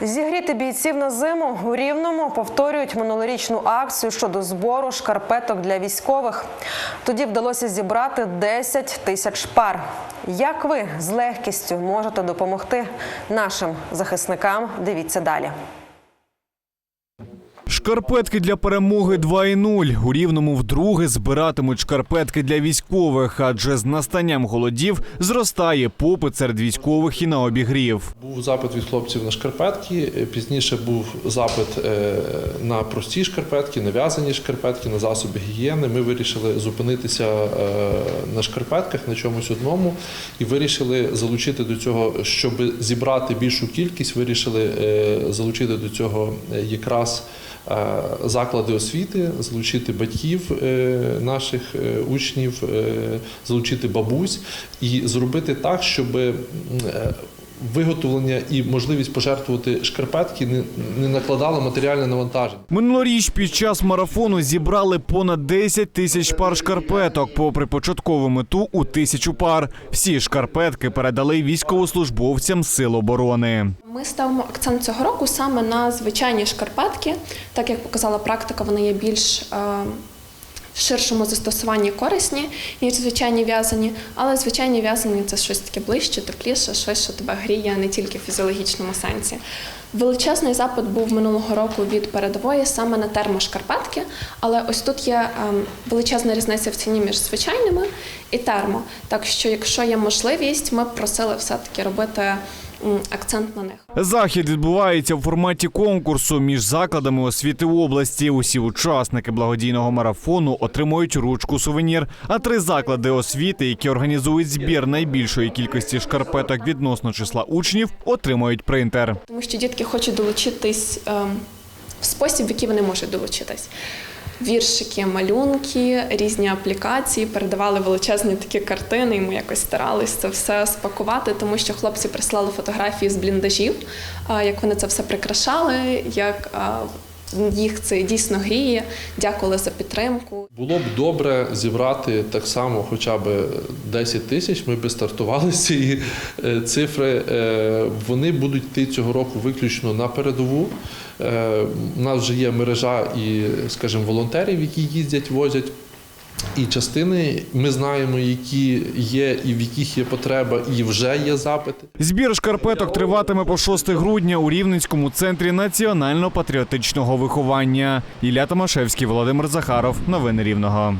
Зігріти бійців на зиму у Рівному повторюють минулорічну акцію щодо збору шкарпеток для військових. Тоді вдалося зібрати 10 тисяч пар. Як ви з легкістю можете допомогти нашим захисникам? Дивіться далі. Шкарпетки для перемоги 2.0. У рівному вдруге збиратимуть шкарпетки для військових, адже з настанням голодів зростає попит серед військових і на обігрів. Був запит від хлопців на шкарпетки. е, Пізніше був запит е, на прості шкарпетки, на в'язані шкарпетки, на засоби гігієни. Ми вирішили зупинитися е, на шкарпетках на чомусь одному і вирішили залучити до цього, щоб зібрати більшу кількість. Вирішили залучити до цього якраз. Е, Заклади освіти, залучити батьків е, наших е, учнів, залучити бабусь і зробити так, щоб виготовлення і можливість пожертвувати шкарпетки не, накладало матеріальне навантаження. Минулоріч під час марафону зібрали понад 10 тисяч пар шкарпеток, попри початкову мету у тисячу пар. Всі шкарпетки передали військовослужбовцям сил оборони. Ми ставимо акцент цього року саме на звичайні шкарпетки. Так як показала практика, вони є більш е, в ширшому застосуванні корисні, ніж звичайні в'язані. Але звичайні в'язані це щось таке ближче, тепліше, щось, що тебе гріє не тільки в фізіологічному сенсі. Величезний запит був минулого року від передової саме на термошкарпетки, але ось тут є ем, величезна різниця в ціні між звичайними і термо. Так що, якщо є можливість, ми б просили все-таки робити акцент на них. Захід відбувається в форматі конкурсу між закладами освіти області. Усі учасники благодійного марафону отримують ручку сувенір. А три заклади освіти, які організують збір найбільшої кількості шкарпеток відносно числа учнів, отримують принтер. Тому що дітки хочуть долучитись ем, в спосіб, в який вони можуть долучитись. Віршики, малюнки, різні аплікації, передавали величезні такі картини, і ми якось старалися це все спакувати, тому що хлопці прислали фотографії з бліндажів, як вони це все прикрашали, як їх це дійсно гріє. Дякували за підтримку. Було б добре зібрати так само хоча б 10 тисяч. Ми би стартували з цієї е, цифри. Е, Вони будуть йти цього року виключно на передову. Е, У нас вже є мережа і, скажімо, волонтерів, які їздять, возять. І частини ми знаємо, які є, і в яких є потреба, і вже є запити. Збір шкарпеток триватиме по 6 грудня у Рівненському центрі національно-патріотичного виховання. Ілля Томашевський, Володимир Захаров. Новини Рівного.